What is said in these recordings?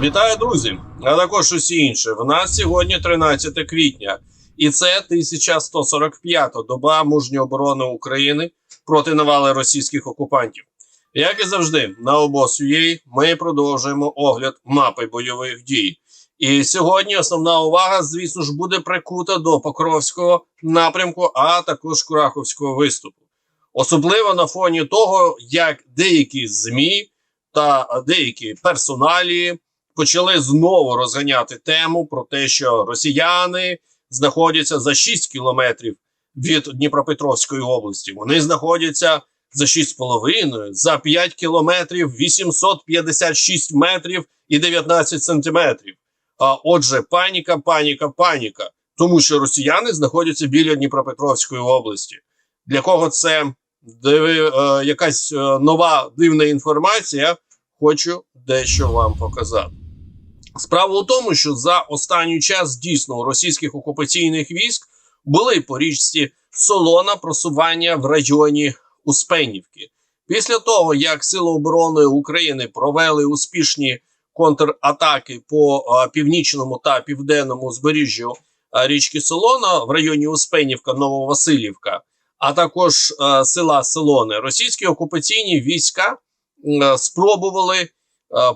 Вітаю, друзі! А також усі інші. В нас сьогодні 13 квітня, і це 1145-та доба мужньої оборони України проти навали російських окупантів. Як і завжди, на обоз.ua ми продовжуємо огляд мапи бойових дій. І сьогодні основна увага, звісно ж, буде прикута до Покровського напрямку, а також Кураховського виступу. Особливо на фоні того, як деякі ЗМІ та деякі персоналі почали знову розганяти тему про те, що росіяни знаходяться за 6 кілометрів від Дніпропетровської області. Вони знаходяться за 6,5, за 5 кілометрів 856 метрів і 19 сантиметрів. А отже, паніка, паніка, паніка, тому що росіяни знаходяться біля Дніпропетровської області. Для кого це диви, е, якась е, нова дивна інформація? Хочу дещо вам показати. Справа у тому, що за останній час дійсно у російських окупаційних військ були по річці Солона просування в районі Успенівки. Після того, як Сили оборони України провели успішні контратаки по північному та південному збережжю річки Солона в районі Успенівка, Нововасилівка, а також села Солони, російські окупаційні війська спробували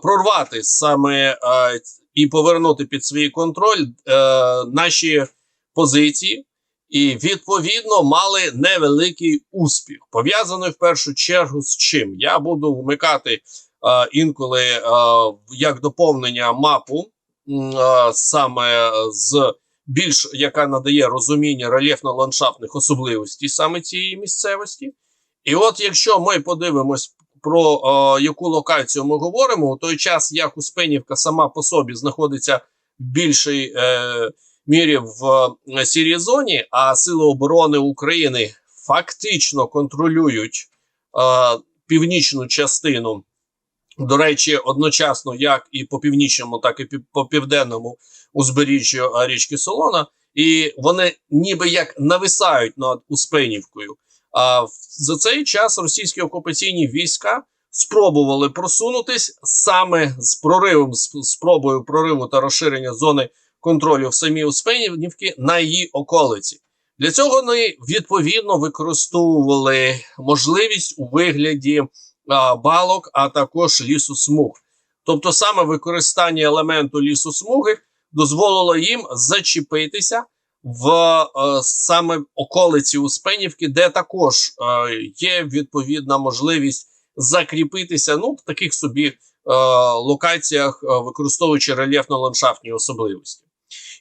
прорвати саме е, і повернути під свій контроль е, наші позиції, і відповідно мали невеликий успіх, пов'язаний в першу чергу з чим я буду вмикати е, інколи е, як доповнення мапу, е, саме з більш яка надає розуміння рельєфно-ландшафтних особливостей саме цієї місцевості. І от якщо ми подивимось про е, яку локацію ми говоримо, у той час як Успенівка сама по собі знаходиться в більшій е, мірі в е, сірій зоні, а Сили оборони України фактично контролюють е, північну частину. До речі, одночасно, як і по північному, так і по південному узбережжю е, річки Солона, і вони ніби як нависають над Успенівкою. А за цей час російські окупаційні війська спробували просунутись саме з проривом, з спробою прориву та розширення зони контролю в самій Успенівки на її околиці. Для цього вони відповідно використовували можливість у вигляді а, балок, а також лісосмуг. Тобто, саме використання елементу лісосмуги дозволило їм зачепитися в е, саме околиці Успенівки, де також е, є відповідна можливість закріпитися ну, в таких собі е, локаціях, е, використовуючи рельєфно-ландшафтні особливості.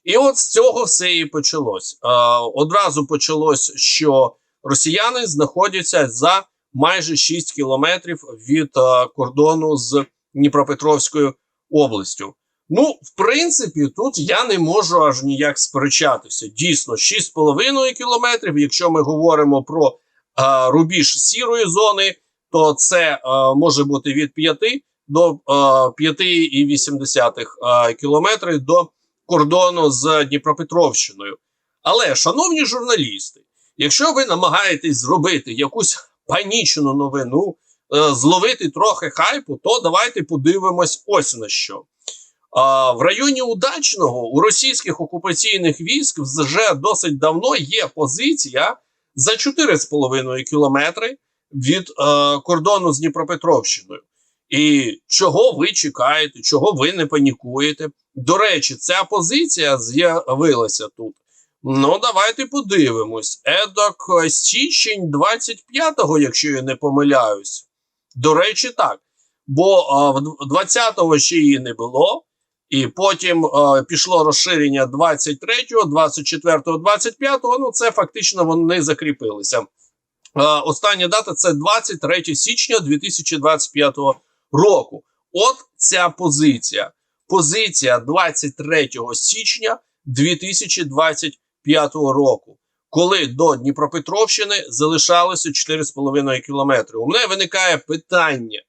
І от з цього все і почалось. Е, одразу почалось, що росіяни знаходяться за майже 6 кілометрів від е, кордону з Дніпропетровською областю. Ну, в принципі, тут я не можу аж ніяк сперечатися. Дійсно, 6,5 кілометрів. Якщо ми говоримо про е, рубіж сірої зони, то це е, може бути від 5 до е, 5,8 е, кілометрів до кордону з Дніпропетровщиною. Але, шановні журналісти, якщо ви намагаєтесь зробити якусь панічну новину, е, зловити трохи хайпу, то давайте подивимось ось на що. А, в районі Удачного у російських окупаційних військ вже досить давно є позиція за 4,5 кілометри від е, кордону з Дніпропетровщиною. І чого ви чекаєте, чого ви не панікуєте? До речі, ця позиція з'явилася тут. Ну, давайте подивимось. Едок е, січень 25-го, якщо я не помиляюсь. До речі, так. Бо е, в 20-го ще її не було. І потім е, пішло розширення 23-го, 24-го, 25-го. Ну, це фактично вони закріпилися. Е, остання дата це 23 січня 2025 року. От ця позиція. Позиція 23 січня 2025 року, коли до Дніпропетровщини залишалося 4,5 кілометри. У мене виникає питання.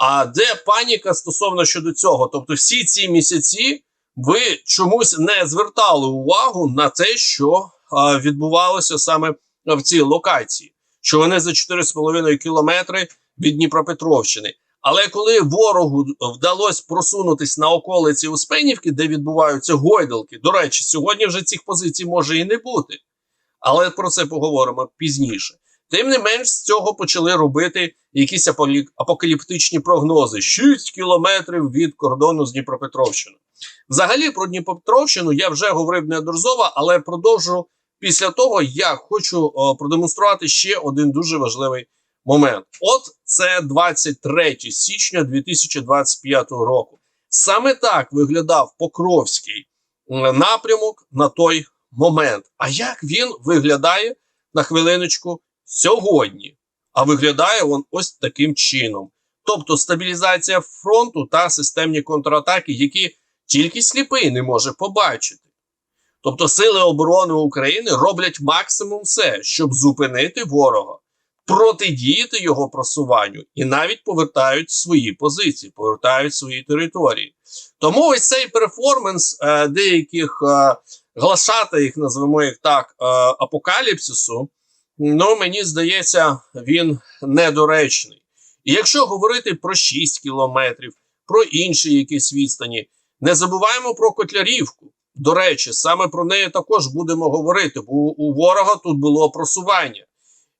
А де паніка стосовно щодо цього? Тобто, всі ці місяці ви чомусь не звертали увагу на те, що а, відбувалося саме в цій локації, що вони за 4,5 кілометри від Дніпропетровщини. Але коли ворогу вдалося просунутися на околиці Успенівки, де відбуваються гойдалки, до речі, сьогодні вже цих позицій може і не бути. Але про це поговоримо пізніше. Тим не менш, з цього почали робити якісь апокаліптичні прогнози: 6 кілометрів від кордону з Дніпропетровщиною. Взагалі про Дніпропетровщину я вже говорив неодноразово, але продовжу після того, як хочу продемонструвати ще один дуже важливий момент. От це 23 січня 2025 року. Саме так виглядав Покровський напрямок на той момент. А як він виглядає на хвилиночку сьогодні? А виглядає він ось таким чином. Тобто стабілізація фронту та системні контратаки, які тільки сліпий не може побачити. Тобто Сили оборони України роблять максимум все, щоб зупинити ворога, протидіяти його просуванню і навіть повертають свої позиції, повертають свої території. Тому ось цей перформанс е, деяких е, глашатаїв, назвемо їх так, е, апокаліпсису, ну мені здається, він недоречний. І якщо говорити про 6 кілометрів, про інші якісь відстані, не забуваємо про Котлярівку. До речі, саме про неї також будемо говорити, бо у ворога тут було просування.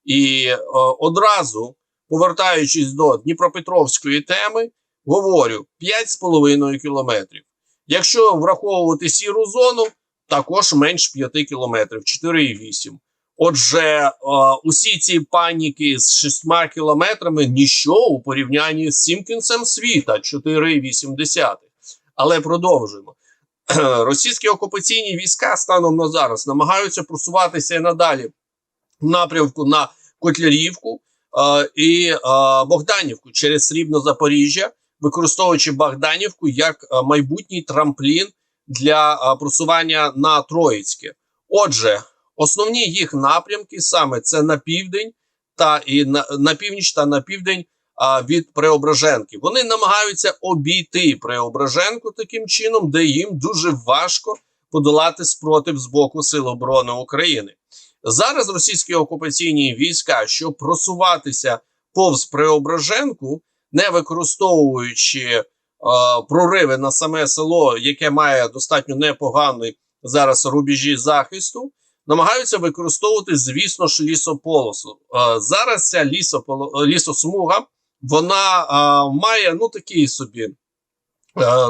І е, одразу, повертаючись до Дніпропетровської теми, говорю 5,5 кілометрів. Якщо враховувати сіру зону, також менш 5 кілометрів, 4,8. Отже, е, усі ці паніки з 6 кілометрами ніщо у порівнянні з цим кінцем світа 4,8. Але продовжуємо. Російські окупаційні війська станом на зараз намагаються просуватися і надалі в напрямку на Котлярівку е, і е, Богданівку через Срібно Запоріжжя, використовуючи Богданівку як майбутній трамплін для просування на Троїцьке. Отже, основні їх напрямки саме це на південь та і на, на північ та на південь а, від Преображенки. Вони намагаються обійти Преображенку таким чином, де їм дуже важко подолати спротив з боку Сил оборони України. Зараз російські окупаційні війська, щоб просуватися повз Преображенку, не використовуючи е, прориви на саме село, яке має достатньо непоганий зараз рубежі захисту, намагаються використовувати, звісно ж, лісополосу. Зараз ця лісополо, лісосмуга вона має ну такий собі,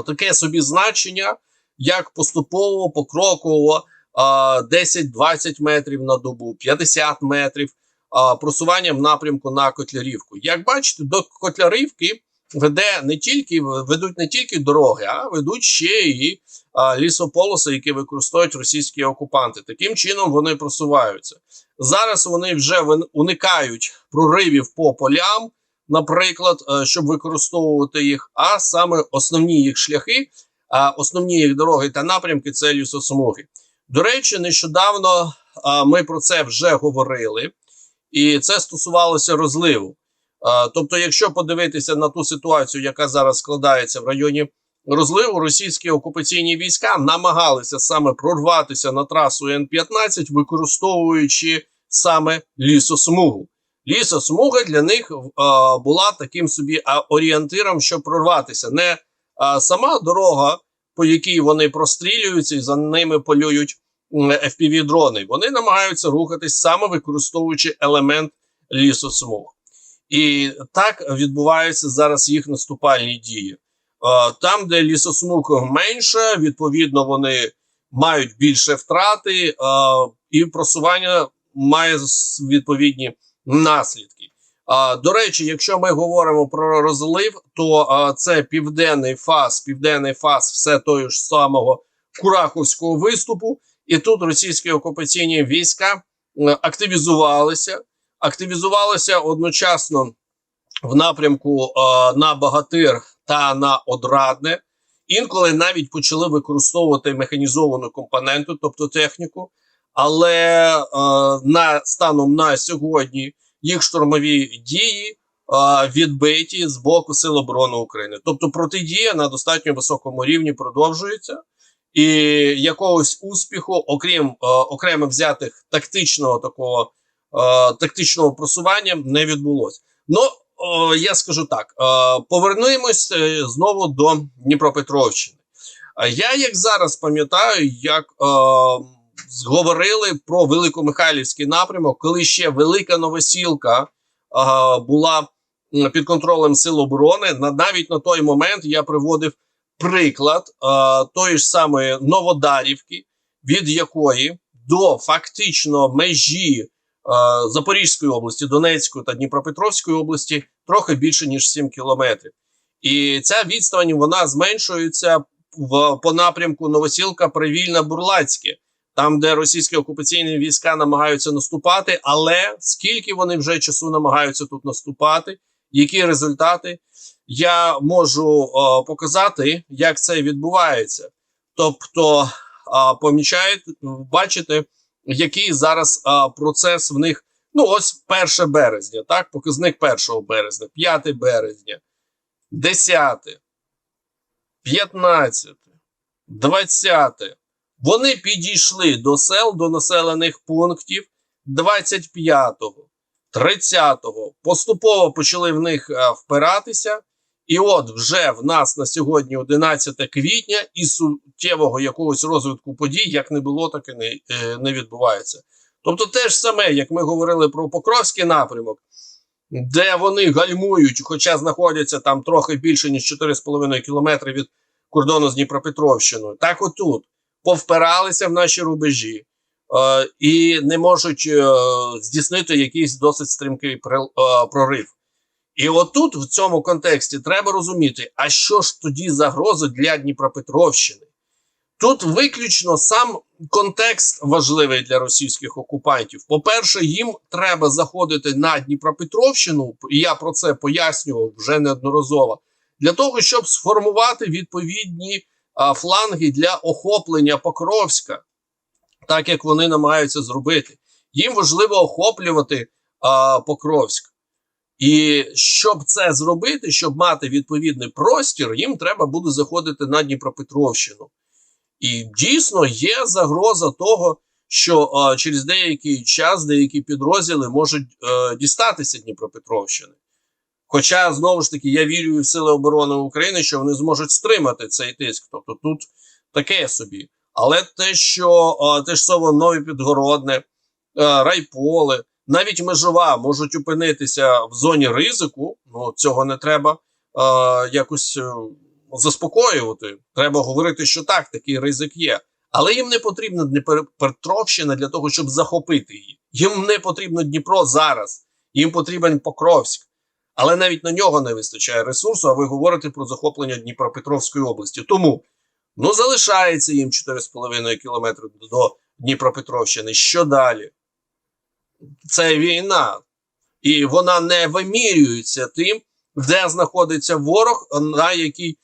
таке собі значення, як поступово покроково. 10-20 метрів на добу, 50 метрів а, просування в напрямку на Котлярівку. Як бачите, до Котлярівки веде не тільки ведуть не тільки дороги, а ведуть ще і а, лісополоси, які використовують російські окупанти. Таким чином вони просуваються. Зараз вони вже уникають проривів по полям, наприклад, е, щоб використовувати їх. А саме основні їх шляхи, а основні їх дороги та напрямки це лісосмуги. До речі, нещодавно ми про це вже говорили, і це стосувалося розливу. Тобто, якщо подивитися на ту ситуацію, яка зараз складається в районі розливу, російські окупаційні війська намагалися саме прорватися на трасу Н-15, використовуючи саме лісосмугу. Лісосмуга для них була таким собі орієнтиром, щоб прорватися. Не сама дорога по якій вони прострілюються і за ними полюють fpv дрони Вони намагаються рухатись саме використовуючи елемент лісосмуг. І так відбуваються зараз їх наступальні дії. Там, де лісосмуг менше, відповідно, вони мають більше втрати, і просування має відповідні наслідки. До речі, якщо ми говоримо про розлив, то це південний фаз, південний фаз все того ж самого Кураховського виступу. І тут російські окупаційні війська активізувалися, активізувалися одночасно в напрямку а, на Багатир та на Одрадне. Інколи навіть почали використовувати механізовану компоненту, тобто техніку. Але е, на станом на сьогодні їх штурмові дії а, відбиті з боку Сил оборони України. Тобто протидія на достатньо високому рівні продовжується, і якогось успіху, окрім а, окремо взятих тактичного такого тактичного просування, не відбулося. Ну я скажу так: е, повернемось е, знову до Дніпропетровщини. Я як зараз пам'ятаю, як е, говорили про Великомихайлівський напрямок, коли ще Велика Новосілка е, була під контролем Сил оборони. Навіть на той момент я приводив приклад е, тої ж самої Новодарівки, від якої до фактично межі е, Запорізької області, Донецької та Дніпропетровської області трохи більше ніж 7 кілометрів. І ця відстань вона зменшується в по напрямку Новосілка Привільна Бурлацьке, там, де російські окупаційні війська намагаються наступати. Але скільки вони вже часу намагаються тут наступати, які результати я можу е, показати, як це відбувається. Тобто, е, помічаєте, бачите, який зараз е, процес в них. Ну, ось 1 березня, так, показник 1 березня, 5 березня, 10, 15, 20. Вони підійшли до сел, до населених пунктів 25-го, 30-го. Поступово почали в них е, впиратися. І от вже в нас на сьогодні 11 квітня, і суттєвого якогось розвитку подій, як не було, так і не, е, не відбувається. Тобто, те ж саме, як ми говорили про Покровський напрямок, де вони гальмують, хоча знаходяться там трохи більше ніж 4,5 кілометри від кордону з Дніпропетровщиною, так отут повпиралися в наші рубежі е, і не можуть е, здійснити якийсь досить стрімкий прорив. І отут, в цьому контексті, треба розуміти, а що ж тоді загрози для Дніпропетровщини? Тут виключно сам контекст важливий для російських окупантів. По-перше, їм треба заходити на Дніпропетровщину, і я про це пояснював вже неодноразово, для того, щоб сформувати відповідні а, фланги для охоплення Покровська, так як вони намагаються зробити. Їм важливо охоплювати а, Покровськ. І щоб це зробити, щоб мати відповідний простір, їм треба буде заходити на Дніпропетровщину. І дійсно є загроза того, що е, через деякий час деякі підрозділи можуть е, дістатися Дніпропетровщини. Хоча, знову ж таки, я вірю в Сили оборони України, що вони зможуть стримати цей тиск. Тобто тут таке собі. Але те, що е, те ж нові підгородне, е, райполе, навіть межова можуть опинитися в зоні ризику, ну цього не треба е, якось заспокоювати. Треба говорити, що так, такий ризик є. Але їм не потрібна Дніпропетровщина для того, щоб захопити її. Їм не потрібно Дніпро зараз, їм потрібен Покровськ. Але навіть на нього не вистачає ресурсу, а ви говорите про захоплення Дніпропетровської області. Тому ну залишається їм 4,5 кілометри до Дніпропетровщини. Що далі? Це війна, і вона не вимірюється тим, де знаходиться ворог, на якій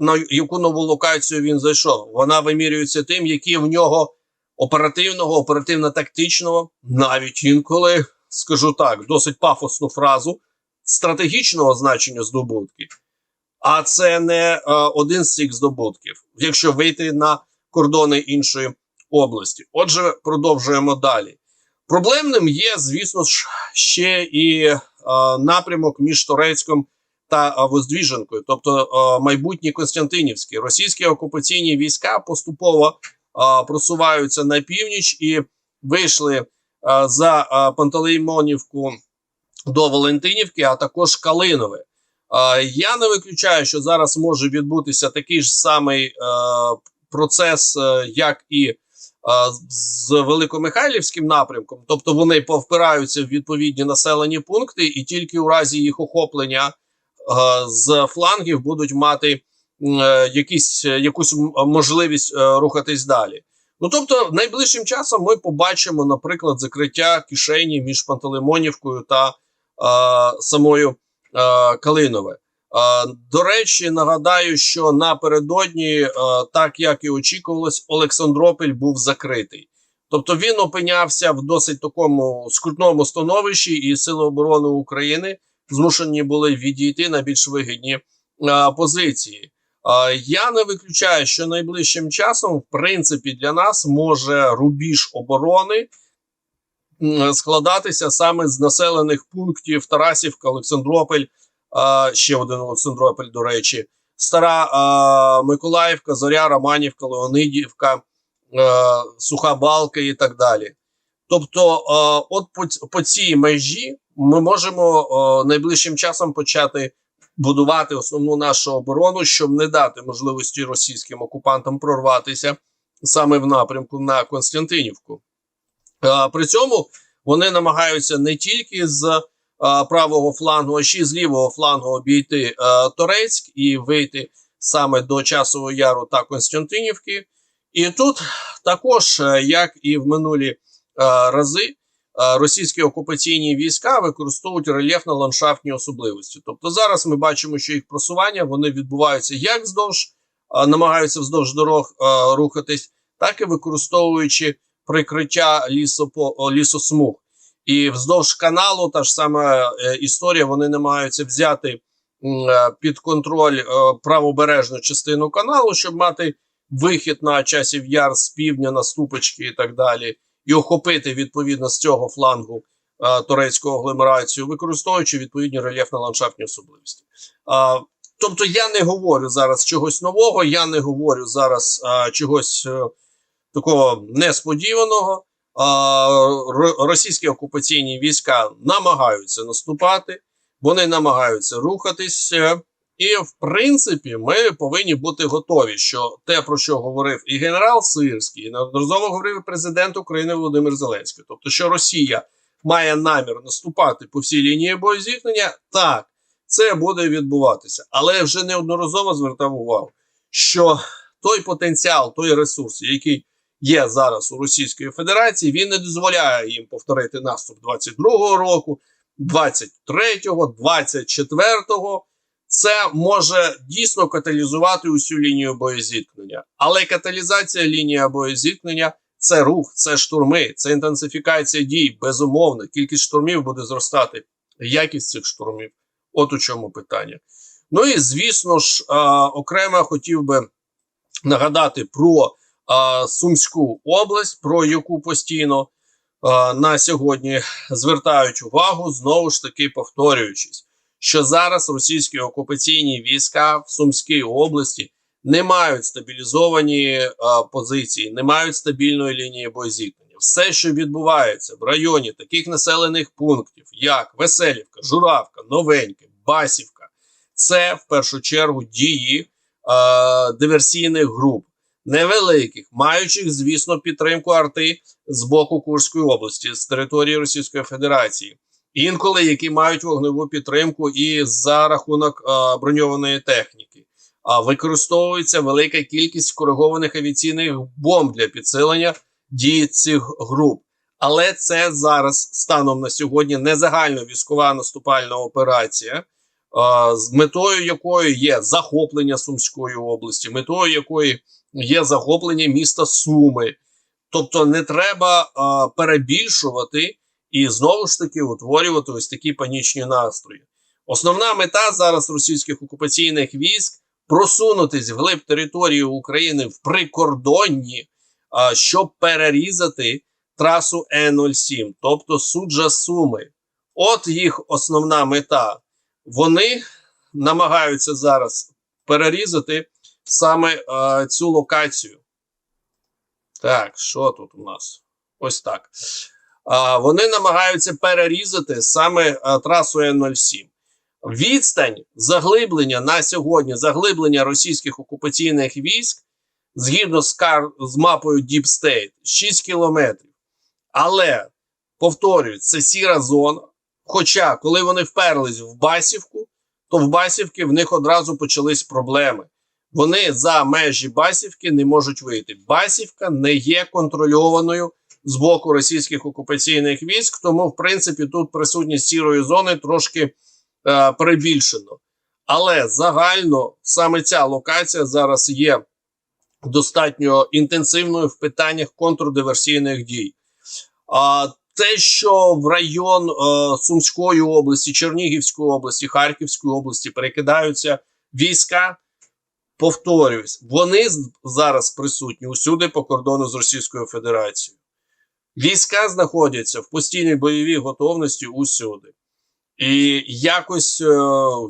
на яку нову локацію він зайшов. Вона вимірюється тим, які в нього оперативного, оперативно-тактичного, навіть інколи скажу так, досить пафосну фразу стратегічного значення здобутки. А це не е, один з цих здобутків, якщо вийти на кордони іншої області. Отже, продовжуємо далі. Проблемним є, звісно ж, ще і е, напрямок між Торецьком та е, Воздвіженкою, тобто е, майбутній Константинівський. Російські окупаційні війська поступово е, просуваються на північ і вийшли е, за е, Пантелеймонівку до Валентинівки, а також Калинове. Е, я не виключаю, що зараз може відбутися такий ж самий е, процес, е, як і з Великомихайлівським напрямком, тобто вони повпираються в відповідні населені пункти, і тільки у разі їх охоплення з флангів будуть мати е, якісь, е, якусь можливість е, рухатись далі. Ну тобто, найближчим часом ми побачимо, наприклад, закриття кишені між Пантелеймонівкою та самою Калинове. Е, До речі, нагадаю, що напередодні, е, так як і очікувалось, Олександропіль був закритий. Тобто він опинявся в досить такому скрутному становищі, і Сили оборони України змушені були відійти на більш вигідні е, позиції. Е, Я не виключаю, що найближчим часом, в принципі, для нас може рубіж оборони складатися саме з населених пунктів Тарасівка, Олександрополь, а, ще один Олександрополь, до речі, Стара Миколаївка, Зоря, Романівка, Леонидівка, Суха Балка і так далі. Тобто, от по, цій межі ми можемо найближчим часом почати будувати основну нашу оборону, щоб не дати можливості російським окупантам прорватися саме в напрямку на Константинівку. При цьому вони намагаються не тільки з правого флангу, ще з лівого флангу обійти е, Торецьк і вийти саме до Часового Яру та Константинівки. І тут також, е, як і в минулі е, рази, е, російські окупаційні війська використовують рельєфно-ландшафтні особливості. Тобто зараз ми бачимо, що їх просування вони відбуваються як вздовж, е, намагаються вздовж дорог е, рухатись, так і використовуючи прикриття лісопо, лісосмуг. І вздовж каналу та ж сама е, історія. Вони намагаються взяти е, під контроль е, правобережну частину каналу, щоб мати вихід на часів яр з півдня на ступочки і так далі, і охопити відповідно з цього флангу турецьку агломерацію, використовуючи відповідні рельєфно-ландшафтні особливості. А, тобто я не говорю зараз чогось нового, я не говорю зараз а, чогось е, такого несподіваного. Російські окупаційні війська намагаються наступати, вони намагаються рухатись. І, в принципі, ми повинні бути готові, що те, про що говорив і генерал Сирський, і неодноразово говорив президент України Володимир Зеленський, тобто, що Росія має намір наступати по всій лінії боєзіткнення, так, це буде відбуватися. Але я вже неодноразово звертав увагу, що той потенціал, той ресурс, який є зараз у Російської Федерації, він не дозволяє їм повторити наступ 22-го року, 23-го, 24-го. Це може дійсно каталізувати усю лінію боєзіткнення. Але каталізація лінії боєзіткнення це рух, це штурми, це інтенсифікація дій. Безумовно, кількість штурмів буде зростати. Якість цих штурмів. От у чому питання. Ну і звісно ж, окремо хотів би нагадати про Сумську область, про яку постійно на сьогодні звертають увагу, знову ж таки повторюючись що зараз російські окупаційні війська в Сумській області не мають стабілізовані позиції, не мають стабільної лінії боєзіткнення. Все, що відбувається в районі таких населених пунктів, як Веселівка, Журавка, Новеньке, Басівка, це в першу чергу дії диверсійних груп. Невеликих, маючих, звісно, підтримку арти з боку Курської області, з території Російської Федерації інколи які мають вогневу підтримку і за рахунок а, броньованої техніки. А використовується велика кількість коригованих авіаційних бомб для підсилення дії цих груп. Але це зараз станом на сьогодні не загальна військова наступальна операція, а, з метою якої є захоплення Сумської області, метою якої є захоплення міста Суми. Тобто не треба а, перебільшувати і знову ж таки утворювати ось такі панічні настрої. Основна мета зараз російських окупаційних військ просунутись вглиб території України в прикордонні, а, щоб перерізати трасу Е07, тобто суджа Суми. От їх основна мета. Вони намагаються зараз перерізати саме а, цю локацію. Так, що тут у нас? Ось так. А, вони намагаються перерізати саме а, трасу Н-07. Відстань заглиблення на сьогодні, заглиблення російських окупаційних військ згідно з, кар... з мапою Deep State 6 кілометрів. Але, повторюю, це сіра зона. Хоча, коли вони вперлись в Басівку, то в Басівки в них одразу почались проблеми. Вони за межі Басівки не можуть вийти. Басівка не є контрольованою з боку російських окупаційних військ, тому, в принципі, тут присутність сірої зони трошки е, перебільшено. Але загально саме ця локація зараз є достатньо інтенсивною в питаннях контрдиверсійних дій. А те, що в район е, Сумської області, Чернігівської області, Харківської області перекидаються війська, повторююсь, вони зараз присутні усюди по кордону з Російською Федерацією. Війська знаходяться в постійній бойовій готовності усюди. І якось е,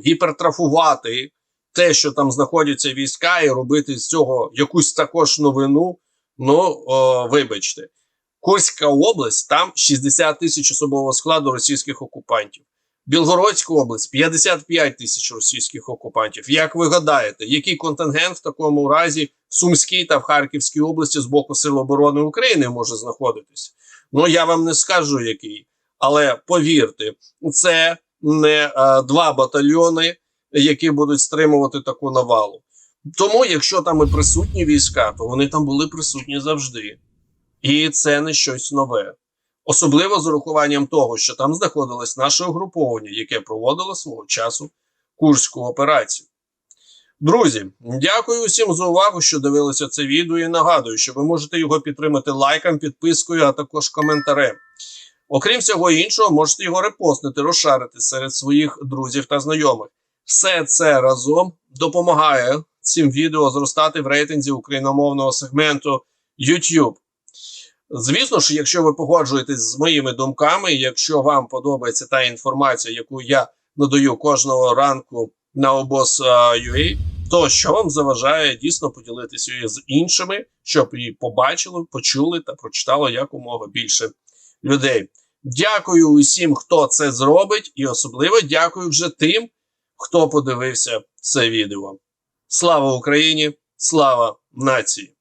гіпертрафувати те, що там знаходяться війська, і робити з цього якусь також новину. Ну, о, вибачте, Курська область, там 60 тисяч особового складу російських окупантів. Білгородська область 55 тисяч російських окупантів. Як ви гадаєте, який контингент в такому разі в Сумській та в Харківській області з боку Сил оборони України може знаходитись? Ну я вам не скажу який, але повірте, це не е, два батальйони, які будуть стримувати таку навалу. Тому, якщо там і присутні війська, то вони там були присутні завжди. І це не щось нове. Особливо з урахуванням того, що там знаходилось наше угруповання, яке проводило свого часу Курську операцію. Друзі, дякую усім за увагу, що дивилися це відео. І нагадую, що ви можете його підтримати лайком, підпискою, а також коментарем. Окрім всього іншого, можете його репостнути, розшарити серед своїх друзів та знайомих. Все це разом допомагає цим відео зростати в рейтинзі україномовного сегменту YouTube. Звісно ж, якщо ви погоджуєтесь з моїми думками, якщо вам подобається та інформація, яку я надаю кожного ранку на обоз.ua, то що вам заважає дійсно поділитися з іншими, щоб її побачили, почули та прочитало якомога більше людей. Дякую усім, хто це зробить, і особливо дякую вже тим, хто подивився це відео. Слава Україні! Слава нації!